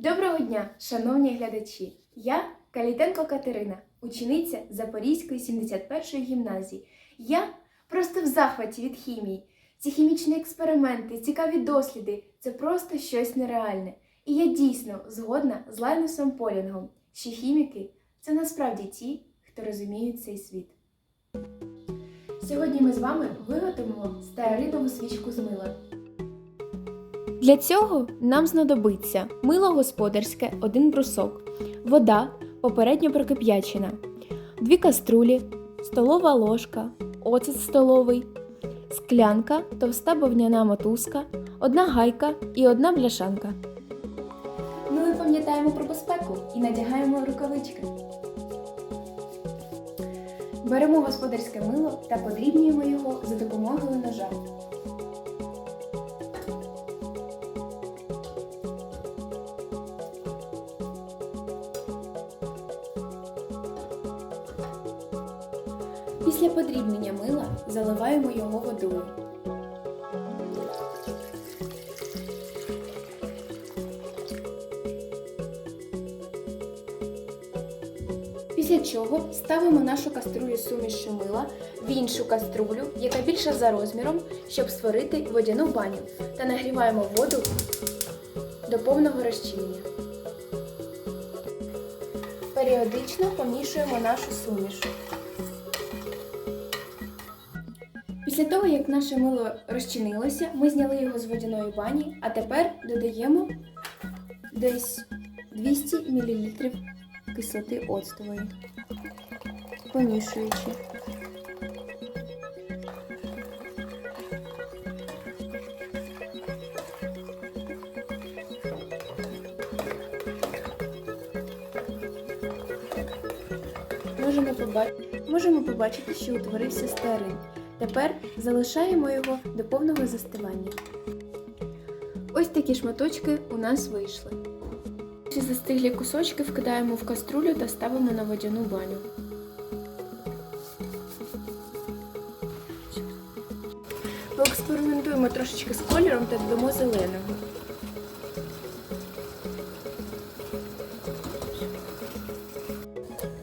Доброго дня, шановні глядачі! Я Калітенко Катерина, учениця Запорізької 71-ї гімназії. Я просто в захваті від хімії. Ці хімічні експерименти, цікаві досліди це просто щось нереальне. І я дійсно згодна з Лайнусом Полінгом, що хіміки це насправді ті, хто розуміють цей світ. Сьогодні ми з вами виготовимо стеаридову свічку з мила. Для цього нам знадобиться мило господарське, один брусок, вода попередньо прокип'ячена, дві каструлі, столова ложка, оцет столовий, склянка, товста бовняна мотузка, одна гайка і одна бляшанка. Ну і пам'ятаємо про безпеку і надягаємо рукавички. Беремо господарське мило та подрібнюємо його за допомогою ножа. Після подрібнення мила заливаємо його водою. Після чого ставимо нашу каструлю з сумішю мила в іншу каструлю, яка більша за розміром, щоб створити водяну баню, та нагріваємо воду до повного розчинення. Періодично помішуємо нашу суміш. Після того, як наше мило розчинилося, ми зняли його з водяної бані, а тепер додаємо десь 200 мл кислоти оцтової, помішуючи. Можемо побачити, можемо побачити, що утворився стеарин. Тепер залишаємо його до повного застивання. Ось такі шматочки у нас вийшли. Ці застиглі кусочки вкидаємо в каструлю та ставимо на водяну баню. Поекспериментуємо трошечки з кольором та додамо зеленого.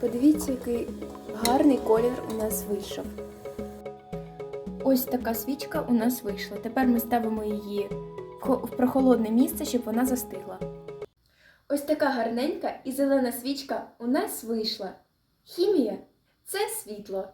Подивіться, який гарний колір у нас вийшов. Ось така свічка у нас вийшла. Тепер ми ставимо її в прохолодне місце, щоб вона застигла. Ось така гарненька і зелена свічка у нас вийшла. Хімія це світло.